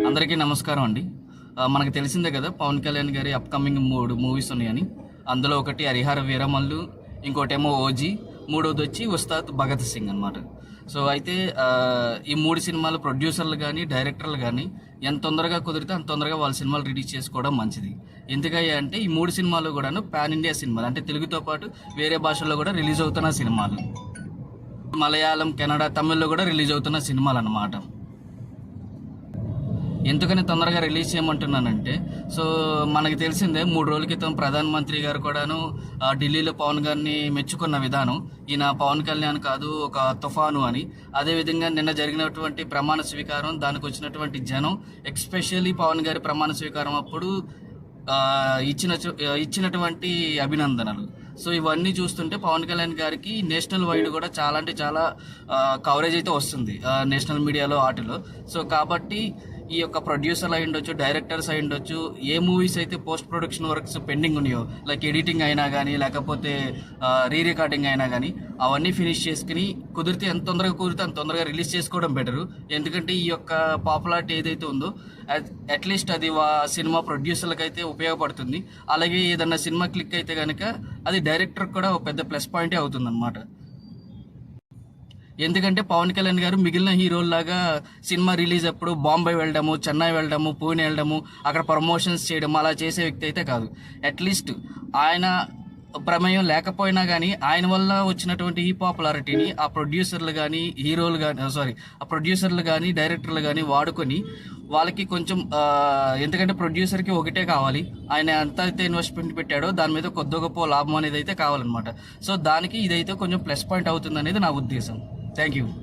అందరికీ నమస్కారం అండి. మనకు తెలిసిందే కదా పవన్ కళ్యాణ్ గారి అప్కమింగ్ మూడు మూవీస్ ఉన్నాయని. అందులో ఒకటి హరిహర వీరమల్లు ఇంకోటేమో ఓజీ మూడోది వచ్చి ఉస్తాద్ భగత్ సింగ్ అనమాట సో అయితే ఈ మూడు సినిమాలు ప్రొడ్యూసర్లు కానీ డైరెక్టర్లు కానీ ఎంత తొందరగా కుదిరితే అంత తొందరగా వాళ్ళ సినిమాలు రిలీజ్ చేసుకోవడం మంచిది. ఎందుకయ్యా అంటే ఈ మూడు సినిమాలు కూడాను పాన్ ఇండియా సినిమాలు. అంటే తెలుగుతో పాటు వేరే భాషల్లో కూడా రిలీజ్ అవుతున్న సినిమాలు. మలయాళం కెనడా తమిళ్ళో కూడా రిలీజ్ అవుతున్న సినిమాలు అన్నమాట. ఎందుకని తొందరగా రిలీజ్ చేయమంటున్నానంటే సో మనకి తెలిసిందే మూడు రోజుల క్రితం ప్రధానమంత్రి గారు కూడాను ఢిల్లీలో పవన్ గారిని మెచ్చుకున్న విధానం ఈయన పవన్ కళ్యాణ్ కాదు ఒక తుఫాను అని. అదేవిధంగా నిన్న జరిగినటువంటి ప్రమాణ స్వీకారం దానికి వచ్చినటువంటి జనం ఎక్స్పెషల్లీ పవన్ గారి ప్రమాణ స్వీకారం అప్పుడు ఇచ్చిన ఇచ్చినటువంటి అభినందనలు. సో ఇవన్నీ చూస్తుంటే పవన్ కళ్యాణ్ గారికి నేషనల్ వైడ్ కూడా చాలా అంటే చాలా కవరేజ్ అయితే వస్తుంది నేషనల్ మీడియాలో వాటిలో సో కాబట్టి ఈ యొక్క ప్రొడ్యూసర్ అయి ఉండొచ్చు డైరెక్టర్స్ అయి ఉండొచ్చు ఏ మూవీస్ అయితే పోస్ట్ ప్రొడక్షన్ వర్క్స్ పెండింగ్ ఉన్నాయో లైక్ ఎడిటింగ్ అయినా కానీ లేకపోతే రీ రికార్డింగ్ అయినా కానీ అవన్నీ ఫినిష్ చేసుకుని కుదిరితే ఎంత తొందరగా కుదిరితే అంత తొందరగా రిలీజ్ చేసుకోవడం బెటరు ఎందుకంటే ఈ యొక్క పాపులారిటీ ఏదైతే ఉందో అట్లీస్ట్ అది సినిమా ప్రొడ్యూసర్లకు అయితే ఉపయోగపడుతుంది. అలాగే ఏదన్నా సినిమా క్లిక్ అయితే కనుక అది డైరెక్టర్ కూడా ఒక పెద్ద ప్లస్ పాయింటే అవుతుంది ఎందుకంటే పవన్ కళ్యాణ్ గారు మిగిలిన హీరోల్లాగా సినిమా రిలీజ్ అప్పుడు బాంబే వెళ్ళడము చెన్నై వెళ్ళడము పూణే వెళ్ళడము అక్కడ ప్రమోషన్స్ చేయడం అలా చేసే వ్యక్తి అయితే కాదు. అట్లీస్ట్ ఆయన ప్రమేయం లేకపోయినా కానీ ఆయన వల్ల వచ్చినటువంటి ఈ పాపులారిటీని ఆ ప్రొడ్యూసర్లు కానీ హీరోలు కానీ సారీ ఆ ప్రొడ్యూసర్లు కానీ డైరెక్టర్లు కానీ వాడుకొని వాళ్ళకి కొంచెం ఎందుకంటే ప్రొడ్యూసర్కి ఒకటే కావాలి. ఆయన ఎంత అయితే ఇన్వెస్ట్మెంట్ పెట్టాడో దాని మీద కొద్ది గొప్ప లాభం అనేది అయితే కావాలన్నమాట. సో దానికి ఇదైతే కొంచెం ప్లస్ పాయింట్ అవుతుంది అనేది నా ఉద్దేశం. Thank you.